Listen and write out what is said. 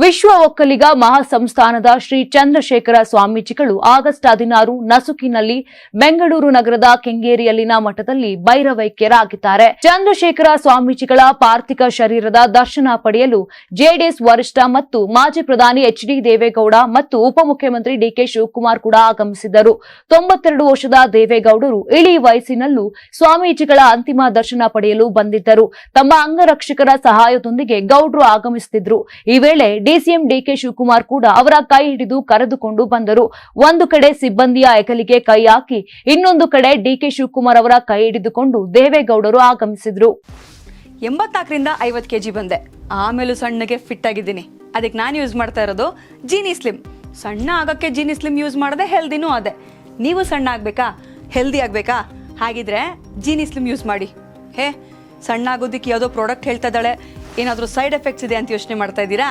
ವಿಶ್ವ ಒಕ್ಕಲಿಗ ಮಹಾಸಂಸ್ಥಾನದ ಶ್ರೀ ಚಂದ್ರಶೇಖರ ಸ್ವಾಮೀಜಿಗಳು ಆಗಸ್ಟ್ ಹದಿನಾರು ನಸುಕಿನಲ್ಲಿ ಬೆಂಗಳೂರು ನಗರದ ಕೆಂಗೇರಿಯಲ್ಲಿನ ಮಠದಲ್ಲಿ ಭೈರವೈಕ್ಯರಾಗಿದ್ದಾರೆ. ಚಂದ್ರಶೇಖರ ಸ್ವಾಮೀಜಿಗಳ ಪಾರ್ಥಿಕ ಶರೀರದ ದರ್ಶನ ಪಡೆಯಲು ಜೆಡಿಎಸ್ ವರಿಷ್ಠ ಮತ್ತು ಮಾಜಿ ಪ್ರಧಾನಿ ಎಚ್ ಡಿ ದೇವೇಗೌಡ ಮತ್ತು ಉಪಮುಖ್ಯಮಂತ್ರಿ ಡಿಕೆ ಶಿವಕುಮಾರ್ ಕೂಡ ಆಗಮಿಸಿದ್ದರು. ತೊಂಬತ್ತೆರಡು ವರ್ಷದ ದೇವೇಗೌಡರು ಇಳಿ ವಯಸ್ಸಿನಲ್ಲೂ ಸ್ವಾಮೀಜಿಗಳ ಅಂತಿಮ ದರ್ಶನ ಪಡೆಯಲು ಬಂದಿದ್ದರು. ತಮ್ಮ ಅಂಗರಕ್ಷಕರ ಸಹಾಯದೊಂದಿಗೆ ಗೌಡ್ರು ಆಗಮಿಸುತ್ತಿದ್ದರು ಈ ವೇಳೆ ಡಿಸಿಎಂ ಡಿಕೆ ಶಿವಕುಮಾರ್ ಕೂಡ ಅವರ ಕೈ ಹಿಡಿದು ಕರೆದುಕೊಂಡು ಬಂದರು. ಒಂದು ಕಡೆ ಸಿಬ್ಬಂದಿಯ ಎಕಲಿಗೆ ಕೈ ಹಾಕಿ, ಇನ್ನೊಂದು ಕಡೆ ಡಿಕೆ ಶಿವಕುಮಾರ್ ಅವರ ಕೈ ಹಿಡಿದುಕೊಂಡು ದೇವೇಗೌಡರು ಆಗಮಿಸಿದ್ರು. ಎಂಬತ್ನಾಲ್ಕರಿಂದ ಐವತ್ತು ಕೆ ಜಿ ಬಂದೆ. ಆಮೇಲೂ ಸಣ್ಣಗೆ ಫಿಟ್ ಆಗಿದ್ದೀನಿ. ಅದಕ್ಕೆ ನಾನು ಯೂಸ್ ಮಾಡ್ತಾ ಇರೋದು ಜೀನಿ ಸ್ಲಿಮ್ ಸಣ್ಣ ಆಗೋಕ್ಕೆ ಜೀನಿ ಸ್ಲಿಮ್ ಯೂಸ್ ಮಾಡದೆ ಹೆಲ್ದಿನೂ ಅದೇ. ನೀವು ಸಣ್ಣ ಆಗಬೇಕಾ? ಹೆಲ್ದಿ ಆಗಬೇಕಾ? ಹಾಗಿದ್ರೆ ಜೀನಿ ಸ್ಲಿಮ್ ಯೂಸ್ ಮಾಡಿ. ಹೇ, ಸಣ್ಣ ಆಗೋದಕ್ಕೆ ಯಾವುದೋ ಪ್ರಾಡಕ್ಟ್ ಹೇಳ್ತಾ ಇದ್ದಾಳೆ. ಏನಾದರೂ ಸೈಡ್ ಎಫೆಕ್ಟ್ಸ್ ಇದೆ ಅಂತ ಯೋಚನೆ ಮಾಡ್ತಾ ಇದ್ದೀರಾ?